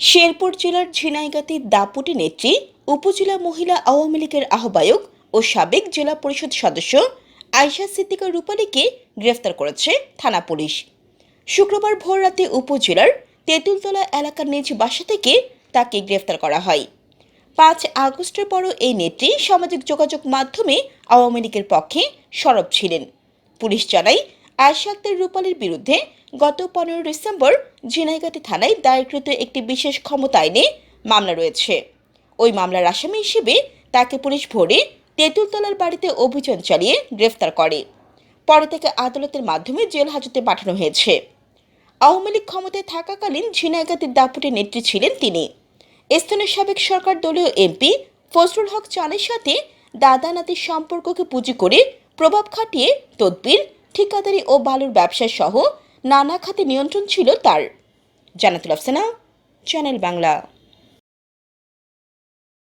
শেরপুর জেলার ঝিনাইগাতির দাপুটি নেত্রী, উপজেলা মহিলা আওয়ামী লীগের আহ্বায়ক ও সাবেক জেলা পরিষদ সদস্য আয়শা সিদ্দিকা রূপালীকে গ্রেফতার করেছে থানা পুলিশ। শুক্রবার ভোর রাতে উপজেলার তেঁতুলতলা এলাকার নিজ বাসা থেকে তাকে গ্রেফতার করা হয়। পাঁচ আগস্টের পরও এই নেত্রী সামাজিক যোগাযোগ মাধ্যমে আওয়ামী লীগের পক্ষে সরব ছিলেন। পুলিশ জানায় আয়শা আক্তার রূপালীর বিরুদ্ধে গত পনেরো ডিসেম্বর ঝিনাইগাতি থানায় দায়েরকৃত একটি বিশেষ ক্ষমতা আইনে মামলা রয়েছে। ওই মামলার আসামি হিসেবে তাকে পুলিশ ভোরে তেঁতুলতলার বাড়িতে অভিযান চালিয়ে গ্রেফতার করে। পরে তাকে আদালতের মাধ্যমে জেল হাজতে পাঠানো হয়েছে। আওয়ামী লীগ ক্ষমতায় থাকাকালীন ঝিনাইগাতির দাপুটে নেত্রী ছিলেন তিনি। স্থানীয় সাবেক সরকার দলীয় এমপি ফজলুল হক চানের সাথে দাদা নাতির সম্পর্ককে পুঁজি করে প্রভাব খাটিয়ে তদবির ঠিকাদারি ও বালুর ব্যবসা সহ নানা খাতে নিয়ন্ত্রণ ছিল তার। জানাতুল আফসানা চ্যানেল বাংলা।